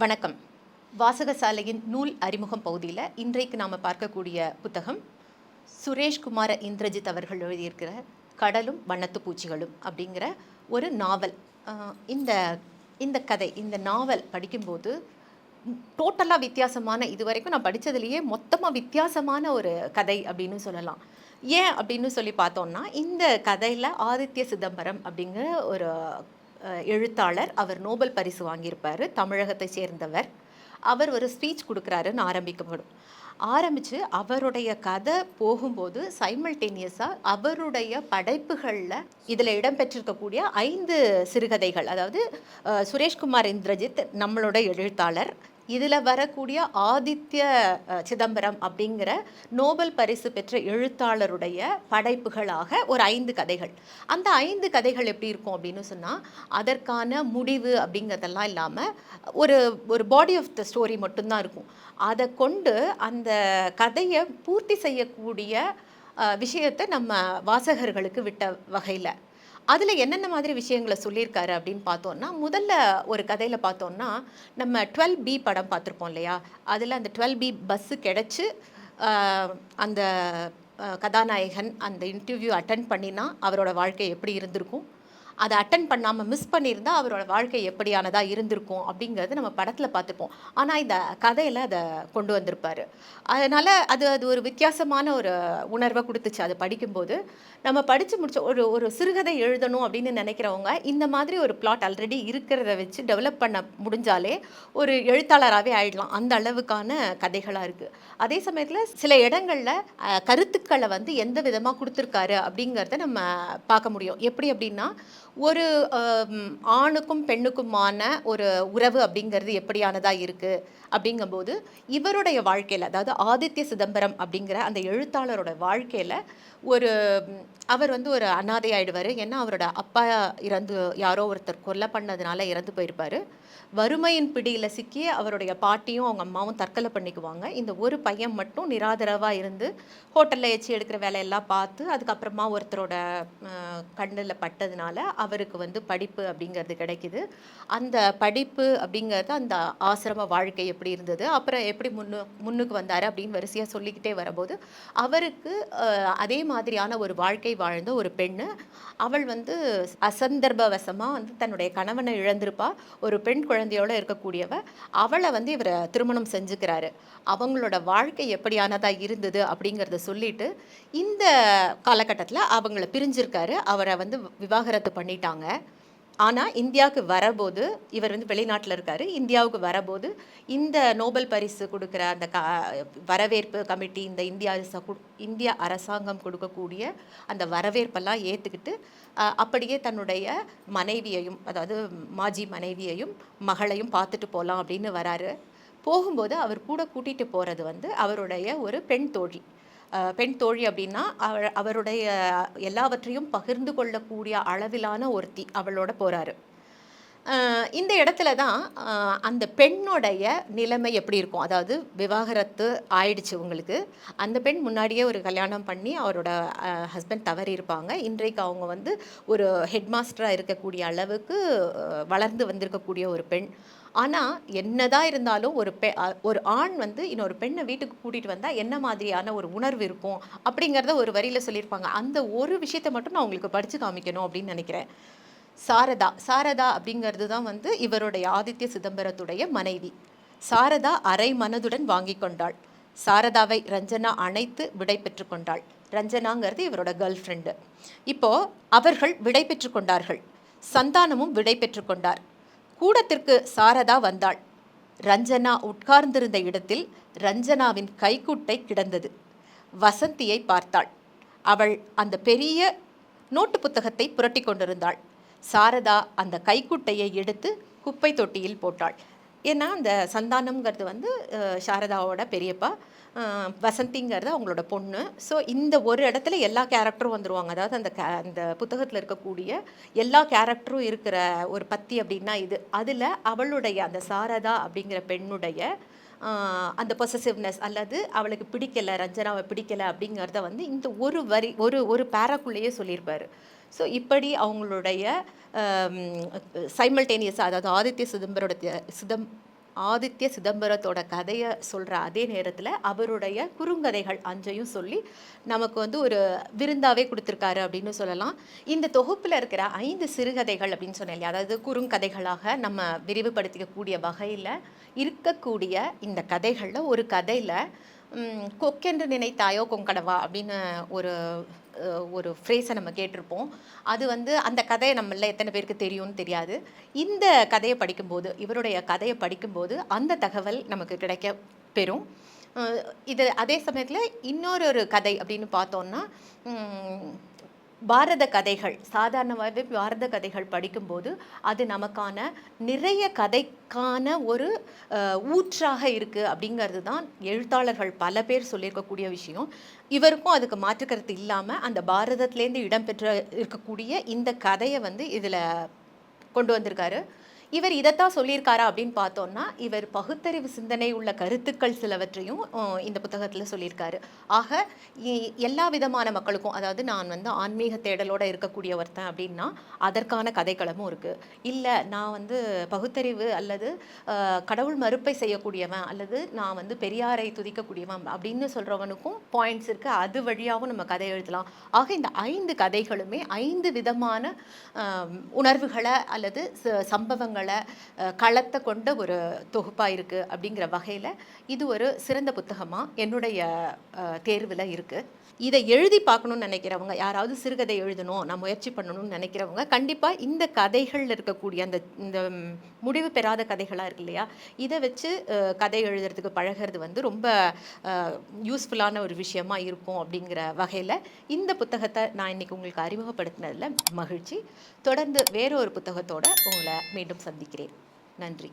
வணக்கம். வாசகசாலையின் நூல் அறிமுகம் பகுதியில் இன்றைக்கு நாம் பார்க்கக்கூடிய புத்தகம் சுரேஷ்குமார இந்திரஜித் அவர்கள் எழுதியிருக்கிற கடலும் வண்ணத்து பூச்சிகளும் அப்படிங்கிற ஒரு நாவல். இந்த இந்த கதை இந்த நாவல் படிக்கும்போது டோட்டலாக வித்தியாசமான இது வரைக்கும் நான் படித்ததுலேயே மொத்தமாக வித்தியாசமான ஒரு கதை அப்படின்னு சொல்லலாம். ஏன் அப்படின்னு சொல்லி பார்த்தோம்னா இந்த கதையில் ஆதித்ய சிதம்பரம் அப்படிங்கிற ஒரு எழுத்தாளர் அவர் நோபல் பரிசு வாங்கியிருப்பார் தமிழகத்தை சேர்ந்தவர். அவர் ஒரு ஸ்பீச் கொடுக்குறாருன்னு ஆரம்பிக்கப்படும். ஆரம்பித்து அவருடைய கதை போகும்போது சைமல்டேனியஸாக அவருடைய படைப்புகளில் இதில் இடம்பெற்றிருக்கக்கூடிய ஐந்து சிறுகதைகள் அதாவது சுரேஷ்குமார் இந்திரஜித் நம்மளோட எழுத்தாளர் இதில் வரக்கூடிய ஆதித்ய சிதம்பரம் அப்படிங்கிற நோபல் பரிசு பெற்ற எழுத்தாளருடைய படைப்புகளாக ஒரு ஐந்து கதைகள். அந்த ஐந்து கதைகள் எப்படி இருக்கும் அப்படின்னு சொன்னால் அதற்கான முடிவு அப்படிங்கிறதெல்லாம் இல்லாமல் ஒரு ஒரு பாடி ஆஃப் த ஸ்டோரி மட்டும்தான் இருக்கும். அதை கொண்டு அந்த கதையை பூர்த்தி செய்யக்கூடிய விஷயத்தை நம்ம வாசகர்களுக்கு விட்ட வகையில் அதில் என்னென்ன மாதிரி விஷயங்களை சொல்லியிருக்காரு அப்படின்னு பார்த்தோம்னா முதல்ல ஒரு கதையில் பார்த்தோம்னா நம்ம டுவெல் பி படம் பார்த்துருப்போம் இல்லையா? அதில் அந்த டுவெல் பி பஸ்ஸு கிடச்சி அந்த கதாநாயகன் அந்த இன்டர்வியூ அட்டன் பண்ணினா அவரோட வாழ்க்கை எப்படி இருந்திருக்கும்? அதை அட்டன் பண்ணாமல் மிஸ் பண்ணியிருந்தா அவரோட வாழ்க்கை எப்படியானதாக இருந்திருக்கும் அப்படிங்கிறது நம்ம படத்தில் பார்த்துப்போம். ஆனால் இந்த கதையில் அதை கொண்டு வந்திருப்பார். அதனால் அது அது ஒரு வித்தியாசமான ஒரு உணர்வை கொடுத்துச்சு. அதை படிக்கும்போது நம்ம படித்து முடிச்ச ஒரு ஒரு சிறுகதை எழுதணும் அப்படின்னு நினைக்கிறவங்க இந்த மாதிரி ஒரு பிளாட் ஆல்ரெடி இருக்கிறத வச்சு டெவலப் பண்ண முடிஞ்சாலே ஒரு எழுத்தாளராகவே ஆயிடலாம். அந்த அளவுக்கான கதைகளாக இருக்குது அதே சமயத்தில் சில இடங்களில் கருத்துக்களை வந்து எந்த விதமாக கொடுத்துருக்காரு அப்படிங்கிறத நம்ம பார்க்க முடியும். எப்படி அப்படின்னா ஒரு ஆணுக்கும் பெண்ணுக்குமான ஒரு உறவு அப்படிங்கிறது எப்படியானதாக இருக்குது அப்படிங்கும்போது இவருடைய வாழ்க்கையில் அதாவது ஆதித்ய சிதம்பரம் அப்படிங்கிற அந்த எழுத்தாளரோட வாழ்க்கையில் ஒரு அவர் வந்து ஒரு அனாதை ஆயிடுவார். ஏன்னா அவரோட அப்பா இறந்து யாரோ ஒருத்தர் கொலை பண்ணதுனால இறந்து போயிருப்பார். வறுமையின் பிடியில் சிக்கி அவருடைய பாட்டியும் அவங்க அம்மாவும் தற்கொலை பண்ணிக்குவாங்க. இந்த ஒரு பையன் மட்டும் நிராதரவாக இருந்து ஹோட்டலில் எச்சி எடுக்கிற வேலையெல்லாம் பார்த்து அதுக்கப்புறமா ஒருத்தரோட கண்ணில் பட்டதுனால அவருக்கு வந்து படிப்பு அப்படிங்கிறது கிடைக்குது. அந்த படிப்பு அப்படிங்கிறது அந்த ஆசிரம வாழ்க்கை எப்படி இருந்தது? அப்புறம் எப்படி முன்னு முன்னுக்கு வந்தார் அப்படின்னு வரிசையாக சொல்லிக்கிட்டே வரும்போது அவருக்கு அதே மாதிரியான ஒரு வாழ்க்கை வாழ்ந்த ஒரு பெண்ணு அவள் வந்து அசந்தர்ப்பவசமாக வந்து தன்னுடைய கணவனை இழந்திருப்பா. ஒரு பெண் குழந்தையோடு இருக்கக்கூடியவ அவளை வந்து இவரை திருமணம் செஞ்சுக்கிறாரு. அவங்களோட வாழ்க்கை எப்படியானதாக இருந்தது அப்படிங்கிறத சொல்லிட்டு இந்த காலகட்டத்தில் அவங்கள பிரிஞ்சிருக்காரு. அவரை வந்து விவாகரத்து பண்ணி பண்ணிட்டாங்க. ஆனால் இந்தியாவுக்கு வரபோது இவர் வந்து வெளிநாட்டில் இருக்கார். இந்தியாவுக்கு வரபோது இந்த நோபல் பரிசு கொடுக்குற அந்த க வரவேற்பு கமிட்டி இந்த இந்திய அரச இந்திய அரசாங்கம் கொடுக்கக்கூடிய அந்த வரவேற்பெல்லாம் ஏற்றுக்கிட்டு அப்படியே தன்னுடைய மனைவியையும் அதாவது மாஜி மனைவியையும் மகளையும் பார்த்துட்டு போகலாம் அப்படின்னு வராரு. போகும்போது அவர் கூட கூட்டிகிட்டு போகிறது வந்து அவருடைய ஒரு பெண் தோழி. பெண் தோழி அப்படின்னா அவர் அவருடைய எல்லாவற்றையும் பகிர்ந்து கொள்ளக்கூடிய அளவிலான ஒருத்தி அவளோட போகிறாரு இந்த இடத்துல தான் அந்த பெண்ணுடைய நிலைமை எப்படி இருக்கும்? அதாவது விவாகரத்து ஆயிடுச்சு உங்களுக்கு. அந்த பெண் முன்னாடியே ஒரு கல்யாணம் பண்ணி அவரோட ஹஸ்பண்ட் தவறி இருப்பாங்க. இன்றைக்கு அவங்க வந்து ஒரு ஹெட்மாஸ்டராக இருக்கக்கூடிய அளவுக்கு வளர்ந்து வந்திருக்கக்கூடிய ஒரு பெண். ஆனால் என்னதான் இருந்தாலும் ஒரு பெ ஒரு ஆண் வந்து இன்னொரு பெண்ணை வீட்டுக்கு கூட்டிகிட்டு வந்தால் என்ன மாதிரியான ஒரு உணர்வு இருக்கும்? அப்படிங்கிறத ஒரு வரியில் சொல்லியிருப்பாங்க. அந்த ஒரு விஷயத்தை மட்டும் நான் உங்களுக்கு படித்து காமிக்கணும் அப்படின்னு நினைக்கிறேன். சாரதா சாரதா அப்படிங்கிறது தான் வந்து இவருடைய ஆதித்ய சிதம்பரத்துடைய மனைவி. சாரதா அரை மனதுடன் வாங்கி கொண்டாள். சாரதாவை ரஞ்சனா அணைத்து விடை பெற்று கொண்டாள். ரஞ்சனாங்கிறது இவரோட கேர்ள் ஃப்ரெண்டு இப்போ அவர்கள் விடை பெற்று கொண்டார்கள். சந்தானமும் விடை பெற்று கொண்டார். கூடத்திற்கு சாரதா வந்தாள். ரஞ்சனா உட்கார்ந்திருந்த இடத்தில் ரஞ்சனாவின் கைக்குட்டை கிடந்தது. வசந்தியை பார்த்தாள். அவள் அந்த பெரிய நோட்டு புத்தகத்தை புரட்டி கொண்டிருந்தாள். சாரதா அந்த கைக்குட்டையை எடுத்து குப்பை தொட்டியில் போட்டாள். ஏன்னா அந்த சந்தானம்ங்கிறது வந்து சாரதாவோட பெரியப்பா வசந்திங்கிறது அவங்களோட பொண்ணு. ஸோ இந்த ஒரு இடத்துல எல்லா கேரக்டரும் வந்துடுவாங்க அதாவது அந்த கே அந்த புத்தகத்தில் இருக்கக்கூடிய எல்லா கேரக்டரும் இருக்கிற ஒரு பத்தி அப்படின்னா இது. அதில் அவளுடைய அந்த சாரதா அப்படிங்கிற பெண்ணுடைய அந்த பொசசிவ்னஸ் அல்லது அவளுக்கு பிடிக்கல ரஞ்சனாவை பிடிக்கல அப்படிங்கிறத வந்து இந்த ஒரு வரி ஒரு ஒரு பேராக்குள்ளேயே சொல்லியிருப்பார். ஸோ இப்படி அவங்களுடைய um, சைமல்டேனியஸ் அதாவது ஆதித்ய சிதம்பரோட சிதம் ஆதித்ய சிதம்பரத்தோட கதையை சொல்கிற அதே நேரத்தில் அவருடைய குறுங்கதைகள் அஞ்சையும் சொல்லி நமக்கு வந்து ஒரு விருந்தாவே கொடுத்துருக்காரு அப்படின்னு சொல்லலாம். இந்த தொகுப்பில் இருக்கிற ஐந்து சிறுகதைகள் அப்படின்னு சொன்னேன் இல்லையா? அதாவது குறுங்கதைகளாக நம்ம விரிவுபடுத்திக்கக்கூடிய வகையில் இருக்கக்கூடிய இந்த கதைகளில் ஒரு கதையில் கொக்கென்று நினைத்தாயோ கொங்கடவா அப்படின்னு ஒரு ஒரு ஃப்ரேஸை நம்ம கேட்டிருப்போம். அது வந்து அந்த கதையை நம்மள எத்தனை பேருக்கு தெரியும்னு தெரியாது. இந்த கதையை படிக்கும்போது இவருடைய கதையை படிக்கும்போது அந்த தகவல் நமக்கு கிடைக்க பெறும். இது அதே சமயத்தில் இன்னொரு ஒரு கதை அப்படின்னு பார்த்தோன்னா பாரத கதைகள் சாதாரணமாகவே பாரத கதைகள் படிக்கும்போது அது நமக்கான நிறைய கதைக்கான ஒரு ஊற்றாக இருக்குது அப்படிங்கிறது தான் எழுத்தாளர்கள் பல பேர் சொல்லியிருக்கக்கூடிய விஷயம். இவருக்கும் அதுக்கு மாற்றுக்கருத்து இல்லாமல் அந்த பாரதத்துலேருந்து இடம்பெற்ற இருக்கக்கூடிய இந்த கதையை வந்து இதில் கொண்டு வந்திருக்காரு. இவர் இதைத்தான் சொல்லியிருக்காரா அப்படின்னு பார்த்தோம்னா இவர் பகுத்தறிவு சிந்தனை உள்ள கருத்துக்கள் சிலவற்றையும் இந்த புத்தகத்தில் சொல்லியிருக்காரு. ஆக இ- எல்லா விதமான மக்களுக்கும் அதாவது நான் வந்து ஆன்மீக தேடலோட இருக்கக்கூடிய ஒருத்தன் அப்படின்னா அதற்கான கதைக்களமும் இருக்குது இல்லை நான் வந்து பகுத்தறிவு அல்லது கடவுள் மறுப்பை செய்யக்கூடியவன் அல்லது நான் வந்து பெரியாரை துதிக்கக்கூடியவன் அப்படின்னு சொல்கிறவனுக்கும் பாயிண்ட்ஸ் இருக்குது அது வழியாகவும் நம்ம கதை எழுதலாம். ஆக இந்த ஐந்து கதைகளுமே ஐந்து விதமான உணர்வுகளை அல்லது ச- அஹ், களத்தை கொண்ட ஒரு தொகுப்பாக இருக்குது அப்படிங்கிற வகையில் இது ஒரு சிறந்த புத்தகமாக என்னுடைய தேர்வில் இருக்குது இதை எழுதி பார்க்கணும்னு நினைக்கிறவங்க யாராவது சிறுகதை எழுதணும் நான் முயற்சி பண்ணணும்னு நினைக்கிறவங்க கண்டிப்பாக இந்த கதைகளில் இருக்கக்கூடிய அந்த இந்த முடிவு பெறாத கதைகளாக இருக்கு இல்லையா இதை வச்சு கதை எழுதுறதுக்கு பழகிறது வந்து ரொம்ப யூஸ்ஃபுல்லான ஒரு விஷயமா இருக்கும் அப்படிங்கிற வகையில் இந்த புத்தகத்தை நான் இன்னைக்கு உங்களுக்கு அறிமுகப்படுத்தினதில் மகிழ்ச்சி. தொடர்ந்து வேற ஒரு உங்களை மீண்டும் சந்திக்கிறேன். நன்றி.